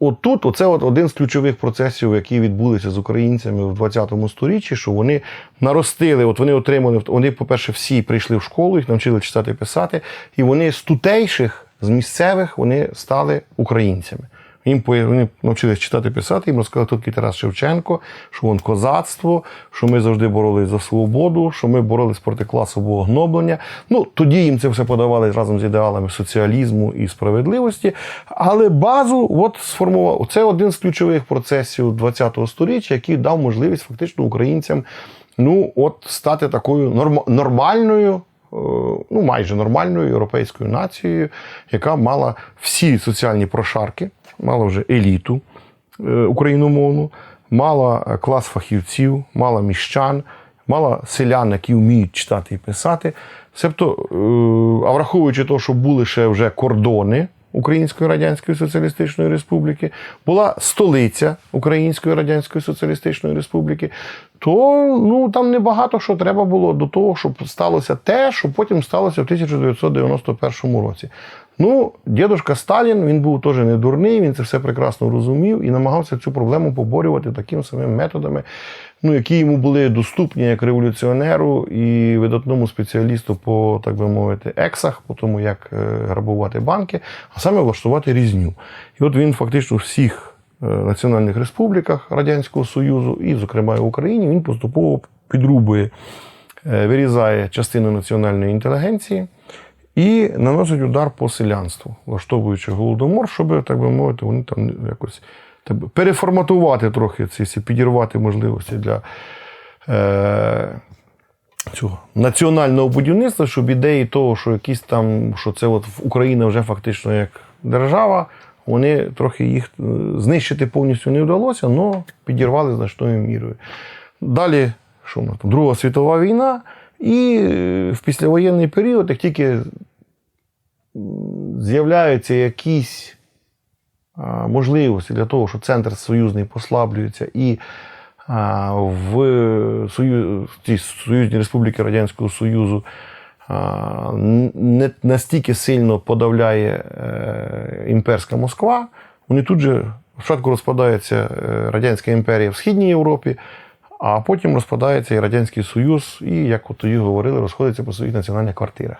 отут, оце от один з ключових процесів, які відбулися з українцями в 20-му сторіччі, що вони наростили, от вони отримали, вони, по-перше, всі прийшли в школу, їх навчили читати писати, і вони з тутейших, з місцевих, вони стали українцями. Їм вони навчились читати писати, їм розказали тут Тарас Шевченко, що вон козацтво, що ми завжди боролись за свободу, що ми боролись проти класового гноблення. Ну тоді їм це все подавали разом з ідеалами соціалізму і справедливості. Але базу от сформував. Це один з ключових процесів ХХ століття, який дав можливість фактично українцям ну, от стати такою норм- нормальною ну, майже нормальною європейською нацією, яка мала всі соціальні прошарки, мала вже еліту е, україномовну, мала е, клас фахівців, мала міщан, мала селян, які вміють читати і писати. Себто, е, а враховуючи те, що були ще вже кордони Української Радянської Соціалістичної Республіки, була столиця Української Радянської Соціалістичної Республіки, то ну, там небагато що треба було до того, щоб сталося те, що потім сталося в 1991 році. Ну, дідушка Сталін, він був теж не дурний, він це все прекрасно розумів і намагався цю проблему поборювати такими самими методами, ну, які йому були доступні як революціонеру і видатному спеціалісту по, так би мовити, ексах, по тому, як е, грабувати банки, а саме влаштувати різню. І от він фактично всіх е, національних республіках Радянського Союзу, і, зокрема, в Україні, він поступово підрубує, е, вирізає частину національної інтелігенції і наносить удар по селянству, влаштовуючи голодомор, щоб, так би мовити, вони там якось так би, переформатувати трохи ці підірвати можливості для е, цього національного будівництва, щоб ідеї того, що якісь там, що це от Україна вже фактично як держава, вони трохи їх е, знищити повністю не вдалося, але підірвали значною мірою. Далі, що в там? Друга світова війна, і е, в післявоєнний період, як тільки з'являються якісь можливості для того, що центр союзний послаблюється і в, Сою... в цій Союзній Республіки Радянського Союзу не настільки сильно подавляє е, імперська Москва, вони тут же спочатку розпадається е, Радянська імперія в Східній Європі, а потім розпадається і Радянський Союз, і, як от тоді говорили, розходиться по своїх національних квартирах.